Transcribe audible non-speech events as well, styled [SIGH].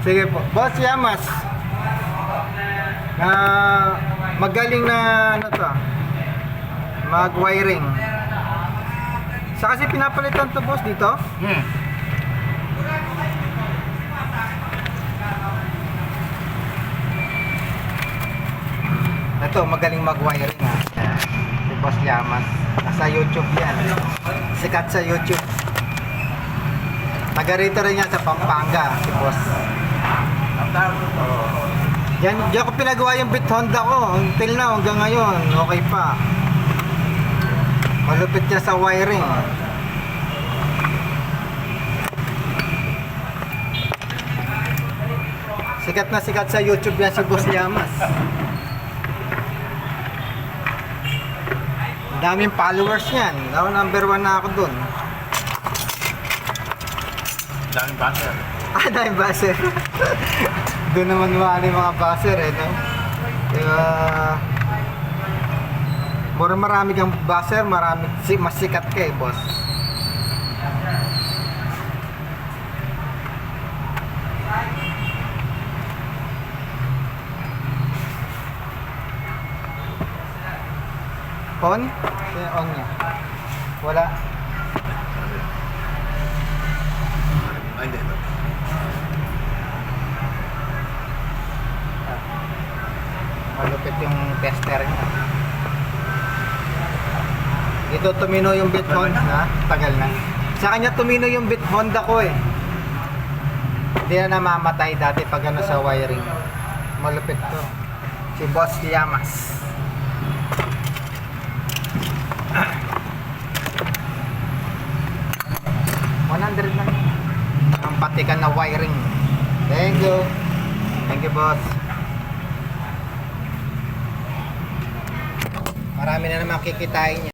Sige po. Boss Yamas. Na magaling na ano to. ah, Mag-wiring. Sa kasi pinapalitan to boss dito? Hmm. Ito, magaling mag-wiring ha. Si Boss Yamas. Nasa YouTube yan. Sikat sa YouTube. Taga rito rin yan sa Pampanga, si Boss. Yan, diyan ko pinagawa yung bit Honda ko. Until now, hanggang ngayon, okay pa. Malupit niya sa wiring. Sikat na sikat sa YouTube yan si Boss. Ang daming followers niyan. Ako number one na ako dun. Daming buzzer. Ah, daming buzzer. [LAUGHS] Doon naman mga yung mga buzzer eh, no? Kaya... More marami kang buzzer, marami, si, mas sikat ka eh, boss. On? Kaya on niya. Wala. Malupit yung tester niya. Dito tumino yung bit Honda na. Tagal na. Sa kanya tumino yung bit Honda ko eh. Hindi na namamatay dati pag ano sa wiring. Malupit to. Si Boss Yamas. $100 lang. Ang patikan na wiring. Thank you. Thank you, boss. Marami na naman kikitain niya.